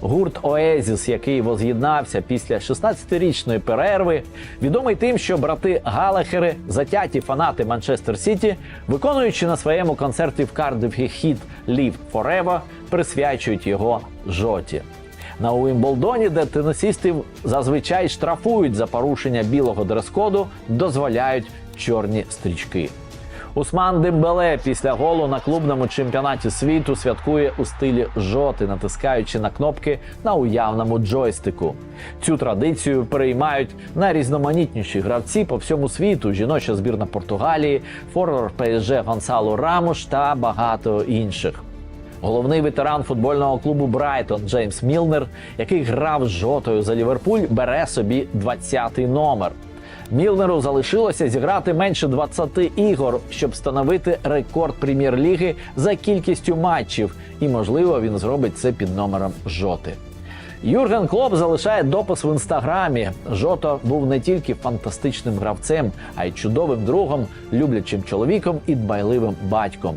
Гурт Оезіс, який воз'єднався після 16-річної перерви, відомий тим, що брати Галахери, затяті фанати Манчестер Сіті, виконуючи на своєму концерті в Кардифі хіт «Live Forever», присвячують його жоті. На Уімблдоні, де тенісистів зазвичай штрафують за порушення білого дрес-коду, дозволяють чорні стрічки. Усман Дембеле після голу на клубному чемпіонаті світу святкує у стилі жоти, натискаючи на кнопки на уявному джойстику. Цю традицію переймають найрізноманітніші гравці по всьому світу: жіноча збірна Португалії, форвард ПСЖ Гонсало Рамош та багато інших. Головний ветеран футбольного клубу Брайтон Джеймс Мілнер, який грав з жотою за Ліверпуль, бере собі 20-й номер. Мілнеру залишилося зіграти менше 20 ігор, щоб встановити рекорд прем'єр-ліги за кількістю матчів, і можливо він зробить це під номером жоти. Юрген Клоп залишає допис в інстаграмі. Жото був не тільки фантастичним гравцем, а й чудовим другом, люблячим чоловіком і дбайливим батьком.